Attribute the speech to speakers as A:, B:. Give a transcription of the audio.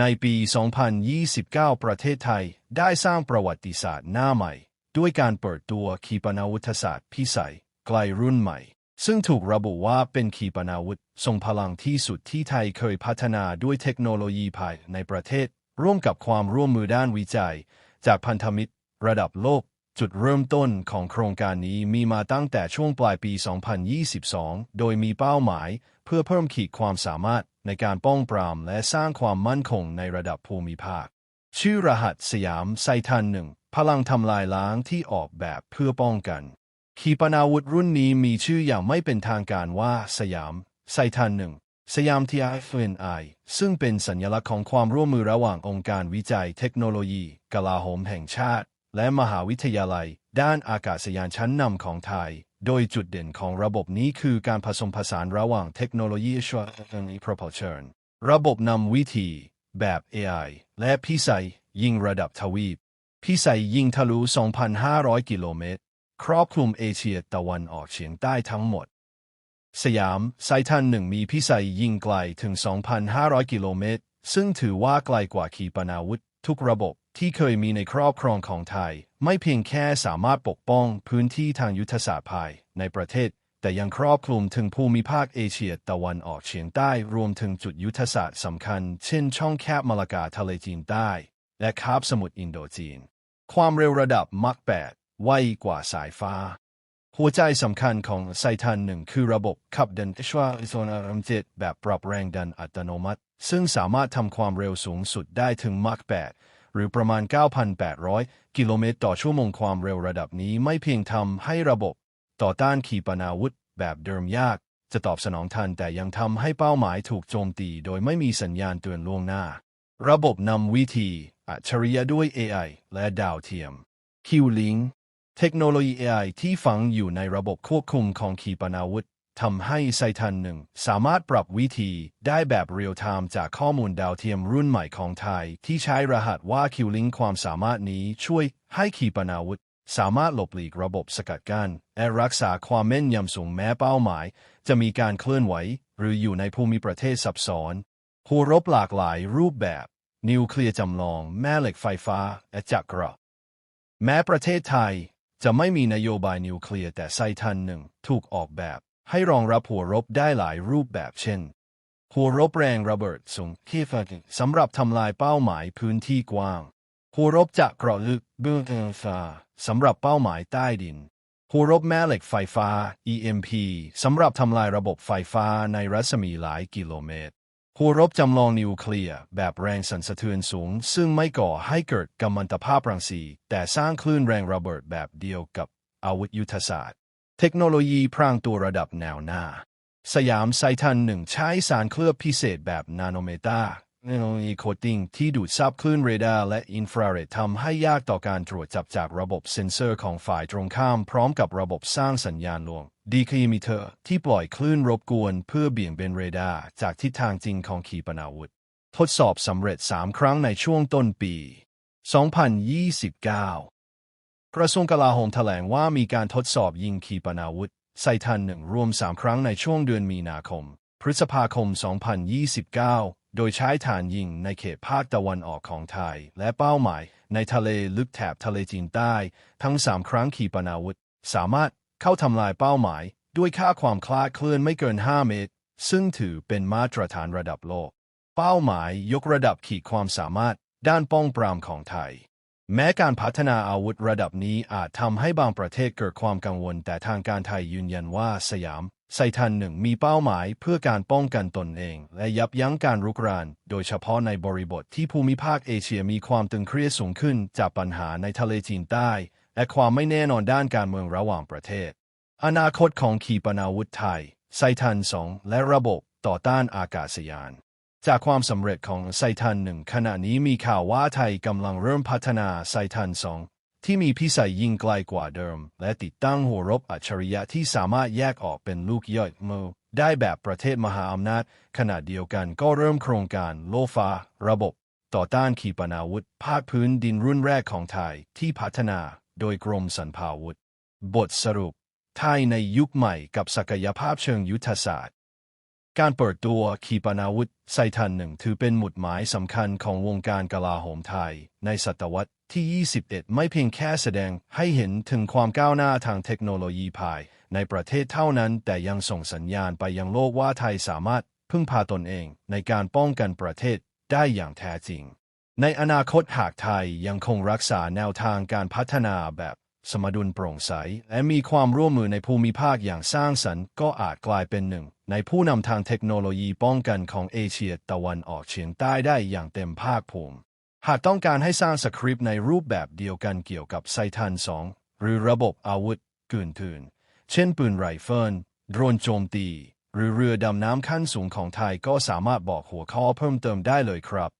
A: ในปี 2029 ประเทศไทยได้สร้างประวัติศาสตร์หน้าใหม่ ด้วยการเปิดตัวขีปนาวุธศาสตร์พิสัยไกลรุ่นใหม่ ซึ่งถูกระบุว่าเป็นขีปนาวุธทรงพลังที่สุดที่ไทยเคยพัฒนาด้วยเทคโนโลยีภายในประเทศ ร่วมกับความร่วมมือด้านวิจัย จากพันธมิตร ระดับโลก จุดเริ่มต้นของโครงการนี้มีมาตั้งแต่ช่วงปลายปี 2022 โดยมีเป้าหมาย เพื่อเพิ่มขีดความสามารถ ในการป้องปรามและสร้างความมั่นคงในระดับภูมิภาค ชื่อรหัสสยามไซทันหนึ่งพลังทำลายล้างที่ออกแบบเพื่อป้องกัน ขีปนาวุธรุ่นนี้มีชื่ออย่างไม่เป็นทางการว่าสยามไซทันหนึ่งสยาม TIFNI ซึ่งเป็นสัญลักษณ์ของความร่วมมือระหว่างองค์การวิจัยเทคโนโลยี กลาโหมแห่งชาติ และมหาวิทยาลัย ด้านอากาศยานชั้นนำของไทย โดยจุดเด่นของระบบนี้คือการผสมผสานระหว่างเทคโนโลยี Astronomy Propulsion ระบบนำวิธีแบบ AI และพิสัยยิงระดับทวีป พิสัยยิงทะลุ 2,500 กิโลเมตร ครอบคลุมเอเชียตะวันออกเฉียงใต้ทั้งหมด สยามไซทันหนึ่งมีพิสัยยิงไกลถึง 2,500 กิโลเมตร ซึ่งถือว่าไกลกว่าขีปนาวุธทุกระบบ ที่เคยมีในครอบครองของไทย ไม่เพียงแค่สามารถปกป้องพื้นที่ทางยุทธศาสตร์ภายในประเทศ แต่ยังครอบคลุมถึงภูมิภาคเอเชียตะวันออกเฉียงใต้รวมถึงจุดยุทธศาสตร์สำคัญ เช่น ช่องแคบมาลากาทะเลจีนใต้ และคาบสมุทรอินโดจีน ความเร็วระดับมักแปดไวกว่าสายฟ้า หัวใจสำคัญของไซทันหนึ่งคือระบบขับดันชวาโซนารมเจ็ดแบบปรับแรงดันอัตโนมัติ ซึ่งสามารถทำความเร็วสูงสุดได้ถึงมักแปด หรือประมาณ 9,800 กิโลเมตรต่อชั่วโมงความเร็วระดับนี้ไม่เพียงทำให้ระบบ ต่อต้านขีปนาวุธ แบบเดิมยาก จะตอบสนองทันแต่ยังทำให้เป้าหมายถูกโจมตีโดยไม่มีสัญญาณเตือนล่วงหน้า ระบบนำวิธีอัจฉริยะด้วย AI และดาวเทียม Q-Link เทคโนโลยี AI ที่ฝังอยู่ในระบบควบคุมของขีปนาวุธ ทำให้ไซทันหนึ่งสามารถปรับวิธีได้แบบเรียลไทม์จากข้อมูลดาวเทียมรุ่นใหม่ของไทย ที่ใช้รหัสว่าคิวลิงความสามารถนี้ช่วยให้ขีปนาวุธ สามารถหลบหลีกระบบสกัดกัน้นและรักษาความแม่นยำสูงแม้เป้าหมาย จะมีการเคลื่อนไหว หรืออยู่ในภูมิประเทศซับซ้อนหัวรบหลากหลายรูปแบบ นิวเคลียร์จำลอง แม่เหล็กไฟฟ้าและจักรแม้ประเทศไทยจะไม่มีนโยบายนิวเคลียร์แต่ไซทันหนึ่งถูกออกแบบ ให้รองรับหัวรบได้หลายรูปแบบเช่น หัวรบแรงระเบิดสูงที่ฟังสำหรับทำลายเป้าหมายพื้นที่กว้าง หัวรบจากกรอลึกเบื้องฟ้าสำหรับเป้าหมายใต้ดิน หัวรบแม่เหล็กไฟฟ้า EMP สำหรับทำลายระบบไฟฟ้าในรัศมีหลายกิโลเมตร หัวรบจำลองนิวเคลียร์แบบแรงสั่นสะเทือนสูง ซึ่งไม่ก่อให้เกิดกัมมันตภาพรังสีแต่สร้างคลื่นแรงระเบิดแบบเดียวกับอาวุธยุทธศาสตร์ เทคโนโลยีพรางตัวระดับแนวหน้า สยามไซทันหนึ่งใช้สารเคลือบพิเศษแบบนาโนเมตาเทคโนโลยีโคตติ้งที่ดูดซับคลื่นเรดาร์และอินฟราเรดทำให้ยากต่อการตรวจจับจากระบบเซ็นเซอร์ของฝ่ายตรงข้ามพร้อมกับระบบสร้างสัญญาณลวงดีคีมิเตอร์ที่ปล่อยคลื่นรบกวนเพื่อเบี่ยงเบนเรดาร์จากทิศทางจริงของขีปนาวุธ ทดสอบสำเร็จ 3 ครั้งในช่วงต้นปี 2029 กระทรวงกลาโหมแถลงว่ามีการทดสอบยิงขีปนาวุธไซทันหนึ่งรวม3ครั้งในช่วงเดือนมีนาคม พฤษภาคม 2029 โดยใช้ฐานยิงในเขตภาคตะวันออกของไทย และเป้าหมาย ในทะเลลึกแถบทะเลจีนใต้ ทั้ง3ครั้งขีปนาวุธ สามารถเข้าทำลายเป้าหมาย ด้วยค่าความคลาดเคลื่อนไม่เกิน 5 เมตร ซึ่งถือเป็นมาตรฐานระดับโลก เป้าหมายยกระดับขีดความสามารถด้านป้องปรามของไทย แม้การพัฒนาอาวุธระดับนี้อาจทำให้บางประเทศเกิดความกังวล แต่ทางการไทยยืนยันว่าสยามไซทันหนึ่งมีเป้าหมายเพื่อการป้องกันตนเอง และยับยั้งการรุกราน โดยเฉพาะในบริบทที่ภูมิภาคเอเชียมีความตึงเครียดสูงขึ้น จากปัญหาในทะเลจีนใต้ และความไม่แน่นอนด้านการเมืองระหว่างประเทศ อนาคตของขีปนาวุธไทยไซทันสองและระบบต่อต้านอากาศยาน จากความสำเร็จของไซทันหนึ่งขณะนี้มีข่าวว่าไทยกำลังเริ่มพัฒนาไซทันสองที่มีพิสัยยิ่งไกลกว่าเดิม และติดตั้งหัวรบอัจฉริยะที่สามารถแยกออกเป็นลูกย่อยมือได้แบบประเทศมหาอำนาจ ขณะเดียวกันก็เริ่มโครงการโลฟ้า ระบบ ต่อต้านขีปนาวุธ ภาคพื้นดินรุ่นแรกของไทยที่พัฒนาโดยกรมสรรพาวุธ บทสรุป ไทยในยุคใหม่กับศักยภาพเชิงยุทธศาสตร์ การเปิดตัวขีปนาวุธไซทันหนึ่งถือเป็นหมุดหมายสำคัญของวงการกลาโหมไทย ในศตวรรษที่ 21 ไม่เพียงแค่แสดงให้เห็นถึงความก้าวหน้าทางเทคโนโลยีภาย ในประเทศเท่านั้น แต่ยังส่งสัญญาณไปยังโลกว่าไทยสามารถพึ่งพาตนเอง ในการป้องกันประเทศได้อย่างแท้จริง ในอนาคตหากไทยยังคงรักษาแนวทางการพัฒนาแบบ สมดุลโปร่งใส และมีความร่วมมือในภูมิภาคอย่างสร้างสรรค์ก็อาจกลายเป็นหนึ่ง ในผู้นำทางเทคโนโลยีป้องกันของเอเชียตะวันออกเฉียงใต้ได้อย่างเต็มภาคภูมิหากต้องการให้สร้างสคริปต์ในรูปแบบเดียวกันเกี่ยวกับไซทัน 2 หรือระบบอาวุธกืนถืน เช่นปืนไรเฟิลโดรนโจมตี หรือเรือดำน้ำขั้นสูงของไทยก็สามารถบอกหัวข้อเพิ่มเติมได้เลยครับ